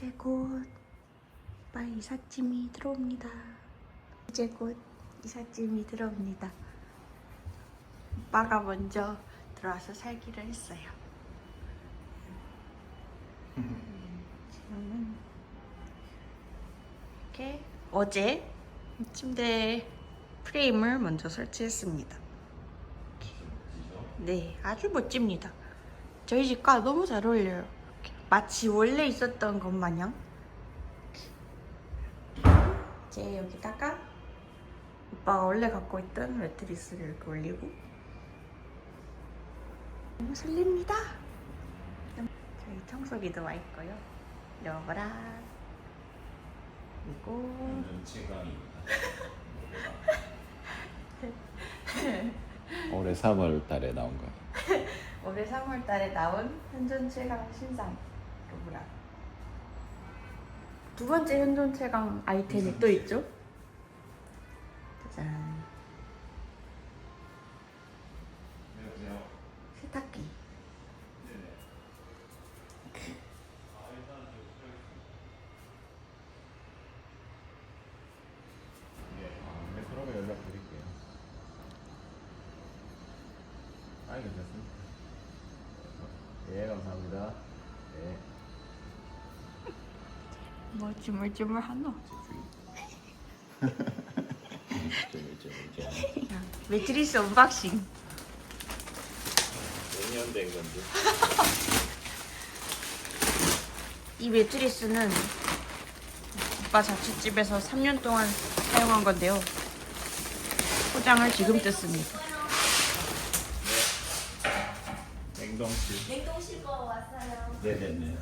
이제 곧 오빠 이삿짐이 들어옵니다. 이제 곧 이삿짐이 들어옵니다. 오빠가 먼저 들어와서 살기로 했어요. 음, 지금은 이렇게 어제 침대 프레임을 먼저 설치했습니다. 네, 아주 멋집니다. 저희 집과 너무 잘 어울려요. 마치 원래 있었던 것 마냥. 이제 여기다가 오빠가 원래 갖고 있던 매트리스를 이렇게 올리고 너무 설렙니다. 저희 청소기도 와 있고요. 여보라 그리고. 올해 3월 달에 나온 거. 올해 3월 달에 나온 현존 최강 신상 로브라 두 번째 현존 최강 아이템이 또 있죠? 짜잔. 세탁기 뭐 주물주물 하노? 자, 매트리스 언박싱 몇 년 된 건지. 이 매트리스는 오빠 자취집에서 3년 동안 사용한 건데요 포장을 지금 뜯습니다 냉동실. 냉동실 거 왔어요. 네네네.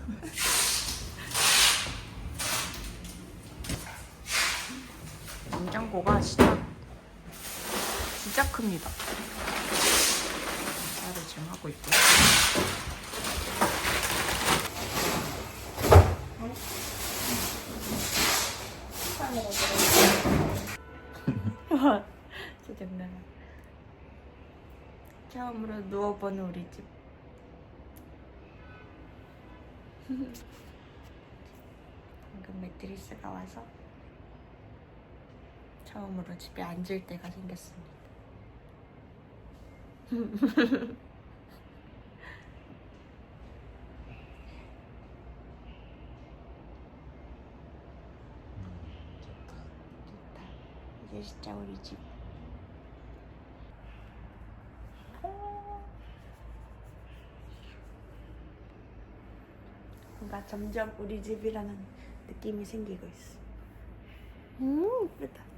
냉장고가 진짜 진짜 큽니다. 따로 지금 하고 있고. 진짜 장난. 처음으로 누워보는 우리 집. 방금 매트리스가 와서 처음으로 집에 앉을 때가 생겼습니다. 이제 진짜 우리 집. 뭔가 점점 우리 집이라는 느낌이 생기고 있어. 음, 예쁘다.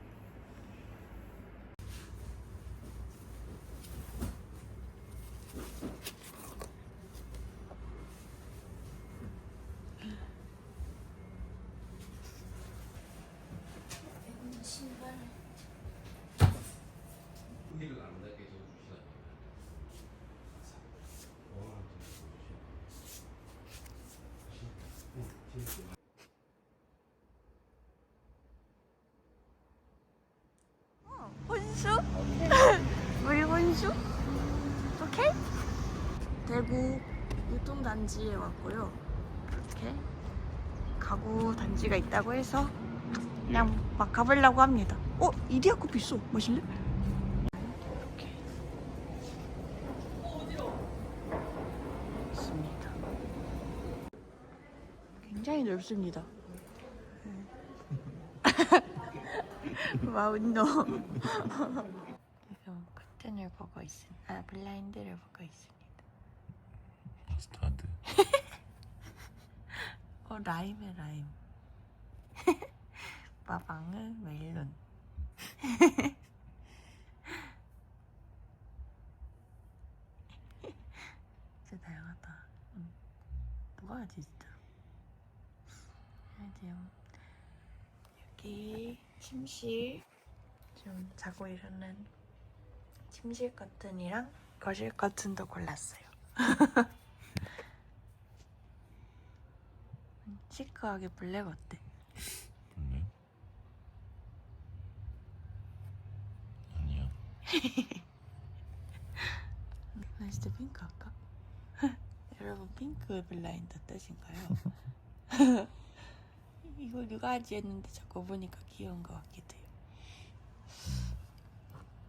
신발. 후기를 안 나게 좀 주시다. 혼수? 우리 혼수? 오케이? 대구 유통단지에 왔고요. 이렇게 가구 단지가 있다고 해서 그냥 막 가보려고 합니다. 어? 이디야 커피 있어. 마실래? 이렇게 있습니다. 굉장히 넓습니다. 마운노 지금 커튼을 보고 있습니다. 아 블라인드를 보고 있습니다. 스타드. 어 라임에 라임. 빠방은 멜론. 진짜 다양하다. 응. 먹어야지 진짜. 지금 여기 침실 좀 자고 일어난 침실 커튼이랑 거실 커튼도 골랐어요. 시크하게 블랙 어때? 블랙? 아니야. 나 진짜 핑크 할까? 여러분 핑크 블라인드 어떠신가요? 이거 누가 하지 했는데 자꾸 보니까 귀여운 것 같기도 해요.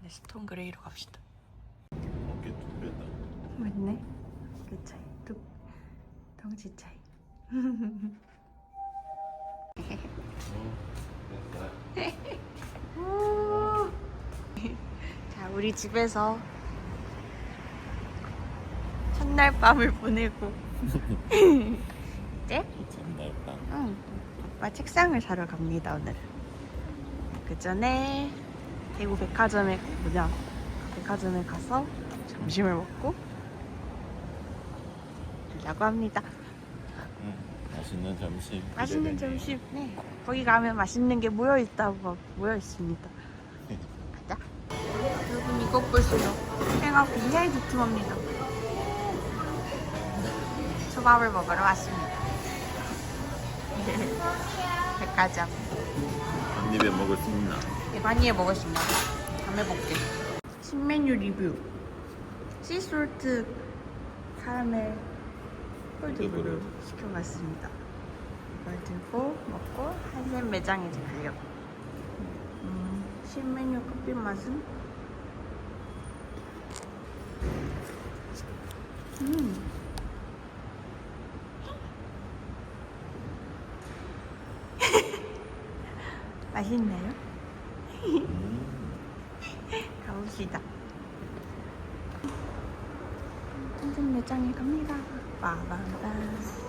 네, 스톤 그레이로 갑시다. 어깨 뚫렸다. 맞네. 그 차이, 두 덩치 차이. 오. 자, 우리 집에서 첫날 밤을 보내고 이제 전날밤. 응, 오빠 책상을 사러 갑니다 오늘. 그 전에 대구 백화점에 뭐냐 백화점에 가서 점심을 먹고 가려고 합니다. 응. 맛있는 점심. 맛있는 기대되네. 점심. 네. 거기 가면 맛있는 게 모여 있다고 모여 있습니다. 이것 보세요. 생각 비해 두툼합니다. 초밥을 먹으러 왔습니다. 백화점. 한 입에 먹을 수 있나? 많이 먹을 수 있나? 다음에 볼게. 신메뉴 리뷰. 시솔트 카라멜 콜드브루 시켜봤습니다. 이걸 들고 먹고 한샘 매장에 가려고. 음, 신메뉴 커피 맛은? 음. 맛있나요? 가봅시다. 한샘 매장에 갑니다. 빠밤빰.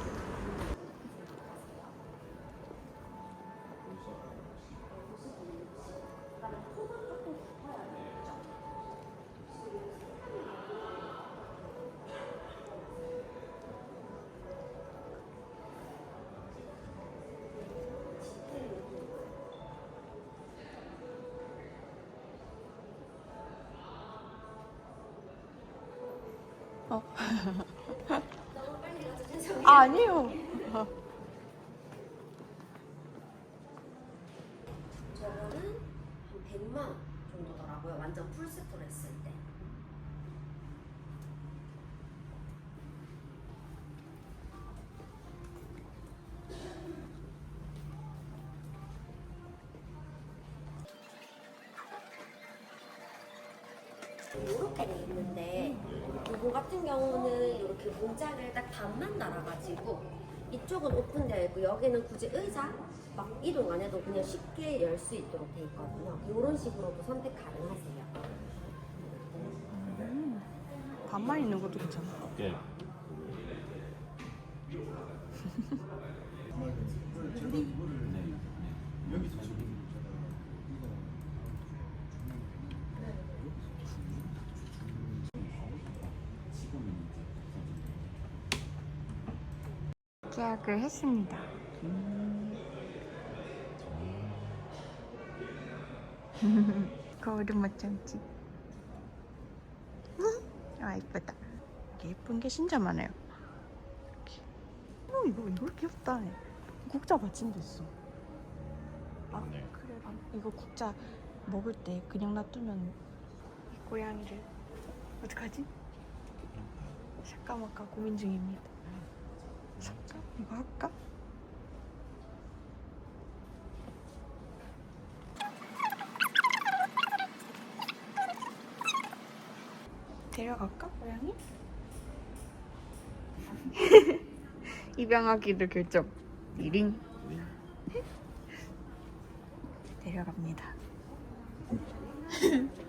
어. 아, 아니요. 저거는 한 100만 정도더라고요. 완전 풀세트로 했을 때. 같은 경우는 이렇게 문짝을 딱 반만 달아가지고 이쪽은 오픈되어 있고 여기는 굳이 의자 막 이동 안 해도 그냥 쉽게 열 수 있도록 돼 있거든요. 이런 식으로도 선택 가능하세요. 반만 있는 것도 괜찮아. 어 깨. 계약을 했습니다. 거울은 못 참지. 아 이쁘다. 예쁜 게 진짜 많아요. 어 이거 이거 귀엽다. 국자 받침도 있어. 아 네. 그래 아, 이거 국자 먹을 때 그냥 놔두면 이 고양이를 어떡하지? 살까 말까 고민 중입니다. 이거 할까? 데려갈까 고양이? 입양하기로 결정. 리링. 데려갑니다.